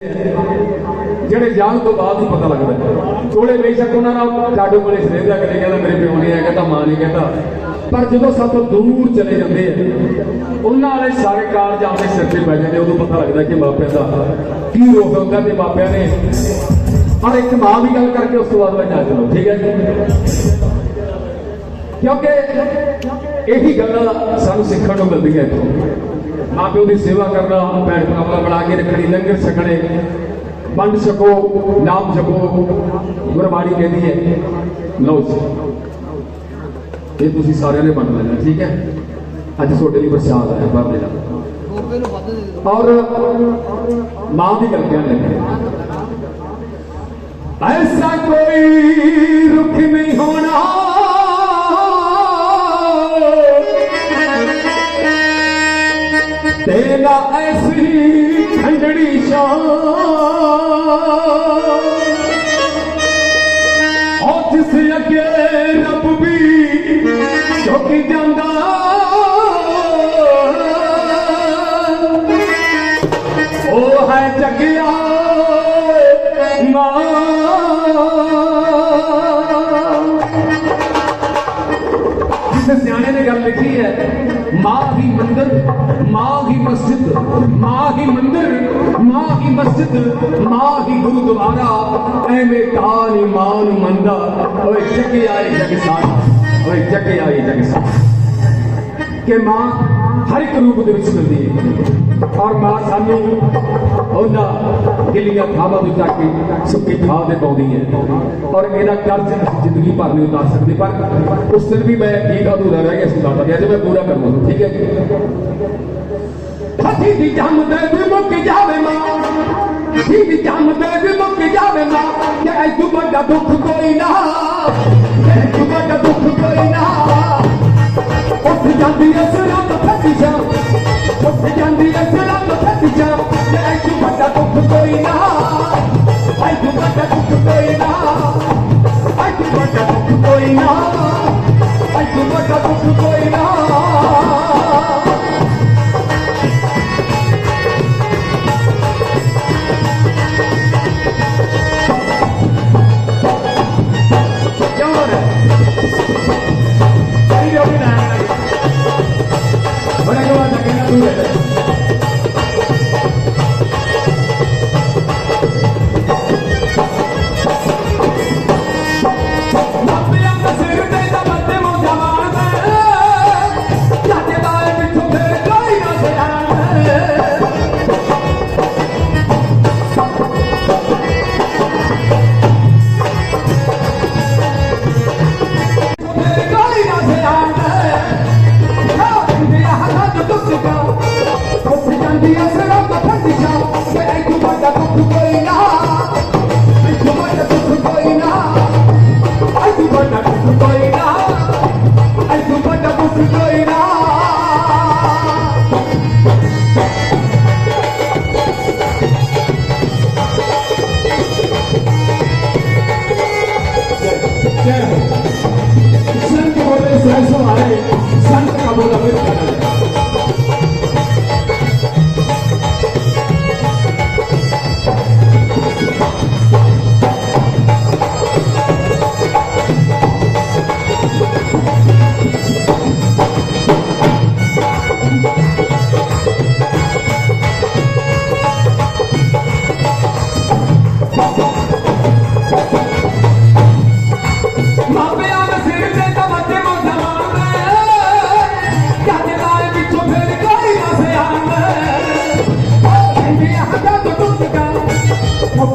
ਜਿਹੜੇ ਜਾਣ ਤੋਂ ਬਾਅਦ ਹੀ ਪਤਾ ਲੱਗਦਾ ਥੋੜੇ ਬੇਸ਼ੱਕ ਉਹਨਾਂ ਨਾਲ ਸਾਡੇ ਕੋਲੇ ਸਰੇਦਾ ਕਦੇ ਕਹਿੰਦਾ ਮੇਰੇ ਪਿਓ ਨਹੀਂ ਹੈ ਕਹਿੰਦਾ ਮਾਂ ਨਹੀਂ ਕਹਿੰਦਾ ਪਰ ਜਦੋਂ ਸਾਤੋਂ ਦੂਰ ਚਲੇ ਜਾਂਦੇ ਆ, ਉਹਨਾਂ ਵਾਲੇ ਸਾਰੇ ਕਾਰਜ ਆਪਣੇ ਸਿਰ ਤੇ ਪੈ ਜਾਂਦੇ ਉਦੋਂ ਪਤਾ ਲੱਗਦਾ ਕਿ ਮਾਪਿਆਂ ਦਾ ਕੀ ਰੋਗ ਹੁੰਦਾ ਤੇ ਮਾਪਿਆਂ ਨੇ ਔਰ ਇੱਕ ਮਾਂ ਦੀ ਗੱਲ ਕਰਕੇ ਉਸ ਤੋਂ ਬਾਅਦ ਮੈਂ ਜਾ ਚਲੋ ਠੀਕ ਹੈ ਜੀ? ਕਿਉਂਕਿ ਇਹੀ ਗੱਲਾਂ ਸਾਨੂੰ ਸਿੱਖਣ ਨੂੰ ਮਿਲਦੀਆਂ ਇੱਥੋਂ। ਮਾਂ ਪਿਓ ਦੀ ਸੇਵਾ ਕਰਨਾ ਭੈਣ ਭਰਾਵਾਂ ਬਣਾ ਕੇ ਰੱਖਣੀ, ਲੰਗਰ ਛਕਣੇ, ਵੰਡ ਛਕੋ, ਨਾਮ ਜਪੋ ਗੁਰਬਾਣੀ ਕਹਿੰਦੀ ਹੈ। ਲਓ ਜੀ, ਇਹ ਤੁਸੀਂ ਸਾਰਿਆਂ ਨੇ ਮੰਨ ਲੈਣਾ, ਠੀਕ ਹੈ? ਅੱਜ ਤੁਹਾਡੇ ਲਈ ਪ੍ਰਸ਼ਾਦ ਆਇਆ, ਬਾਬੇ ਦਾ। ਔਰ ਮਾਂ ਦੀ ਗੱਲ ਕਹਿੰਦੇ ਐਸਾ ਕੋਈ ਰੁੱਖ ਨਹੀਂ ਹੋਣਾ। ਤੇਰਾ ਐਸੀ ਖੰਡੜੀ ਸ਼ਾਨ ਉਹ ਜਿਸ ਅੱਗੇ ਰੱਬ ਵੀ ਝੁਕ ਜਾਂਦਾ। ਉਹ ਹੈ ਜਗਿਆ ਮਾਂ। ਜਿਸ ਸਿਆਣੇ ਨੇ ਗੱਲ ਲਿਖੀ ਹੈ ਮਾਂ ਹੀ ਮੰਦਰ ਮਾਂ ਹੀ ਮਸਜਿਦ ਮਾਂ ਹੀ ਮੰਦਰ ਮਾਂ ਹੀ ਮਸਜਿਦ ਮਾਂ ਹੀ ਗੁਰਦੁਆਰਾ ਐਵੇਂ ਤਾਂ ਨੀ ਮਾਂ ਨੂੰ ਮੰਦਾ ਓਏ ਜੱਗੇ ਆਏ ਜਗ ਸਾਰਾ ਓਏ ਜੱਗੇ ਆਏ ਜਗ ਸਾਰਾ ਕਿ ਮਾਂ ਹਰ ਇੱਕ ਰੂਪ ਦੇ ਵਿੱਚ ਮਿਲਦੀ ਹੈ ਔਰ ਮਾਂ ਸਾਨੂੰ ਉਹਨਾਂ ਗਿੱਲੀਆਂ ਥਾਵਾਂ ਤੋਂ ਚੱਕ ਕੇ ਸੁੱਕੀ ਥਾਂ ਤੇ ਪਾਉਂਦੀ ਹੈ ਔਰ ਇਹਦਾ ਕਰਜ਼ ਅਸੀਂ ਜ਼ਿੰਦਗੀ ਭਰ ਨਹੀਂ ਉਤਾਰ ਸਕਦੇ ਪਰ ਉਸ ਦਿਨ ਵੀ ਮੈਂ ਠੀਕ ਅਧੂਰਾ ਰਹਿ ਗਿਆ ਸੀ ਦਾਦਾ ਜੀ ਅੱਜ ਮੈਂ ਪੂਰਾ ਕਰੂੰਗਾ ਠੀਕ ਹੈ ਜੀ ਹੱਥੀ ਦੀ ਜੰਮ ਦੇ ਵੀ ਮੁੱਕ ਜਾਵੇ ਮਾਂ ਹੱਥੀ ਦੀ ਜੰਮ ਦੇ ਵੀ ਮੁੱਕ ਜਾਵੇ ਮਾਂ ਕਿ ਐ ਤੂੰ ਵੱਡਾ ਦੁੱਖ ਕੋਈ ਨਾ ਐ ਤੂੰ ਵੱਡਾ ਦੁੱਖ ਕੋਈ ਨਾ ਉੱਠ ਜਾਂਦੀ ਵੱਡਾ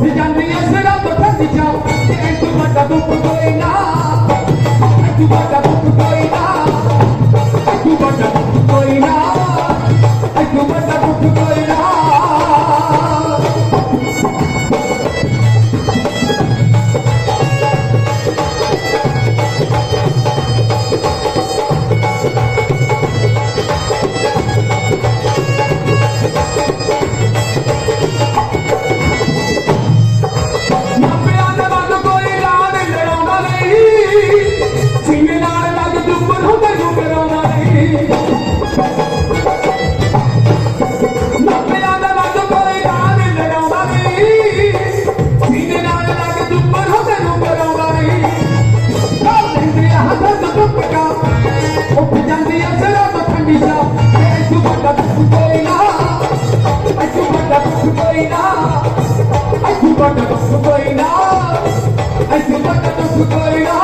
Bijan Ringan, Sedan, the పట్ట తోసుకోయినా ఐసి పట్ట తోసుకోయినా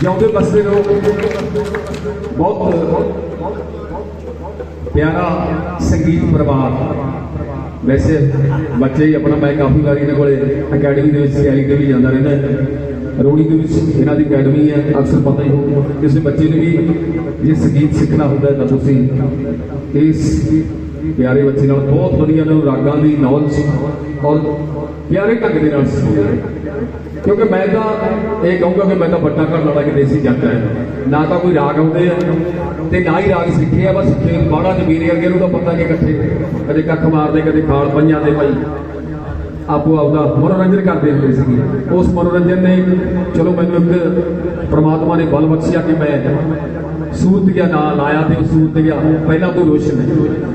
ਜਿਉਂਦੇ ਬਸਦੇ ਰਹੋ ਬਹੁਤ ਪਿਆਰਾ ਸੰਗੀਤ ਪਰਿਵਾਰ ਵੈਸੇ ਬੱਚੇ ਆਪਣਾ ਮੈਂ ਕਾਫੀ ਵਾਰੀ ਇਹਨਾਂ ਕੋਲੇ ਅਕੈਡਮੀ ਦੇ ਵਿੱਚ ਤਿਆਰੀ ਤੇ ਵੀ ਜਾਂਦਾ ਰਹਿੰਦਾ ਰੋੜੀ ਦੇ ਵਿੱਚ ਇਹਨਾਂ ਦੀ ਅਕੈਡਮੀ ਹੈ, ਅਕਸਰ ਪਤਾ ਹੀ ਹੋਊ ਕਿਸੇ ਬੱਚੇ ਨੂੰ ਵੀ ਜੇ ਸੰਗੀਤ ਸਿੱਖਣਾ ਹੁੰਦਾ ਤਾਂ ਤੁਸੀਂ ਇਸ ਪਿਆਰੇ ਬੱਚੇ ਨਾਲ ਬਹੁਤ ਵਧੀਆ ਨੂੰ ਰਾਗਾਂ ਦੀ ਨੌਲੇਜ ਔਰ ਪਿਆਰੇ ਢੰਗ ਦੇ ਨਾਲ ਸਿਖਾਉਂਦੇ ਕਿਉਂਕਿ ਮੈਂ ਤਾਂ ਇਹ ਕਹੂੰਗਾ ਕਿ ਮੈਂ ਤਾਂ ਵੱਡਾ ਘਰ ਵਾਲਾ ਕਿ ਦੇਸੀ ਜੱਟ ਹੈ। ਨਾ ਤਾਂ ਕੋਈ ਰਾਗ ਆਉਂਦੇ ਆ ਤੇ ਨਾ ਹੀ ਰਾਗ ਸਿੱਖੇ ਆ, ਬਸ ਸਿੱਖੇ ਬਾੜਾ ਚ ਮੇਰੇ ਨੂੰ ਤਾਂ ਪਤਾ ਕਿ ਇਕੱਠੇ ਕਦੇ ਕੱਖ ਮਾਰਦੇ, ਕਦੇ ਖਾਲ ਪੰਜਾਂ ਦੇ ਭਾਈ। ਆਪੋ ਆਪਦਾ ਮਨੋਰੰਜਨ ਕਰਦੇ ਹੁੰਦੇ ਸੀਗੇ। ਉਸ ਮਨੋਰੰਜਨ ਨੇ ਚਲੋ ਮੈਨੂੰ ਇੱਕ ਪ੍ਰਮਾਤਮਾ ਨੇ ਬਲ ਬਖਸ਼ਿਆ ਕਿ ਮੈਂ ਸੂਰਤ ਗਿਆ ਨਾਂ ਲਾਇਆ ਤੇ ਉਹ ਸੂਰਤ ਗਿਆ ਪਹਿਲਾਂ ਤੋਂ ਰੋਸ਼ਨ ਹੈ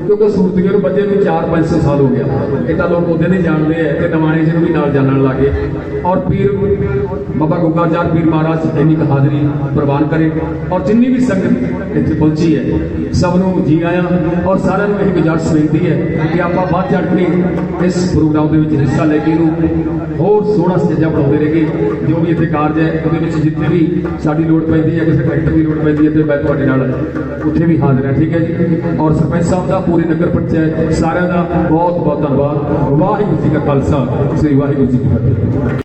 ਕਿਉਂਕਿ ਸੂਰਤ ਗਿਆ ਨੂੰ ਬੱਚੇ ਨੂੰ 4-500 ਸਾਲ ਹੋ ਗਿਆ। ਇਹ ਤਾਂ ਲੋਕ ਉਹਦੇ ਨਹੀਂ ਜਾਣਦੇ ਐ ਤੇ ਨਵਾਣੇ ਜੀ ਨੂੰ ਵੀ ਨਾਲ ਜਾਣਨ ਲੱਗੇ। ਔਰ ਪੀਰ ਬਾਬਾ ਗੁੱਗਾ ਚਾਰ ਪੀਰ ਮਹਾਰਾਜ ਇੰਨੀ ਕੁ ਹਾਜ਼ਰੀ ਪ੍ਰਵਾਨ ਕਰੇ ਔਰ ਜਿੰਨੀ ਵੀ ਸੰਗਤ ਇੱਥੇ ਪਹੁੰਚੀ ਹੈ, ਸਭ ਨੂੰ ਜੀ ਆਇਆਂ ਔਰ ਸਾਰਿਆਂ ਨੂੰ ਇਹ ਗੁਜ਼ਾਰਿਸ਼ ਬੇਨਤੀ ਹੈ ਕਿ ਆਪਾਂ ਵੱਧ ਚੜ੍ਹ ਕੇ ਇਸ ਪ੍ਰੋਗਰਾਮ ਦੇ ਵਿੱਚ ਹਿੱਸਾ ਲੈ ਕੇ ਇਹਨੂੰ ਹੋਰ ਸੋਹਣਾ ਸਜਾ ਬਣਾਉਂਦੇ ਰਹੇਗੇ ਜੋ ਵੀ ਇੱਥੇ ਕਾਰਜ ਹੈ, ਉਹਦੇ ਵਿੱਚ ਜਿੱਥੇ ਵੀ ਸਾਡੀ ਲੋੜ ਪੈਂਦੀ ਹੈ, ਕਿਸੇ ਟਰੈਕਟਰ ਦੀ ਲੋੜ ਪੈਂਦੀ ਹੈ, ਤੇ ਮੈਂ ਤੁਹਾਡੇ ਨਾਲ ਉੱਥੇ ਵੀ ਹਾਜ਼ਰ ਹੈ, ਠੀਕ ਹੈ ਜੀ? ਔਰ ਸਰਪੰਚ ਸਾਹਿਬ ਦਾ ਪੂਰੀ ਨਗਰ ਪੰਚਾਇਤ ਸਾਰਿਆਂ ਦਾ ਬਹੁਤ ਬਹੁਤ ਧੰਨਵਾਦ। ਵਾਹਿਗੁਰੂ ਜੀ ਕਾ ਖਾਲਸਾ, ਸ੍ਰੀ ਵਾਹਿਗੁਰੂ ਜੀ ਕੀ ਫਤਿਹ।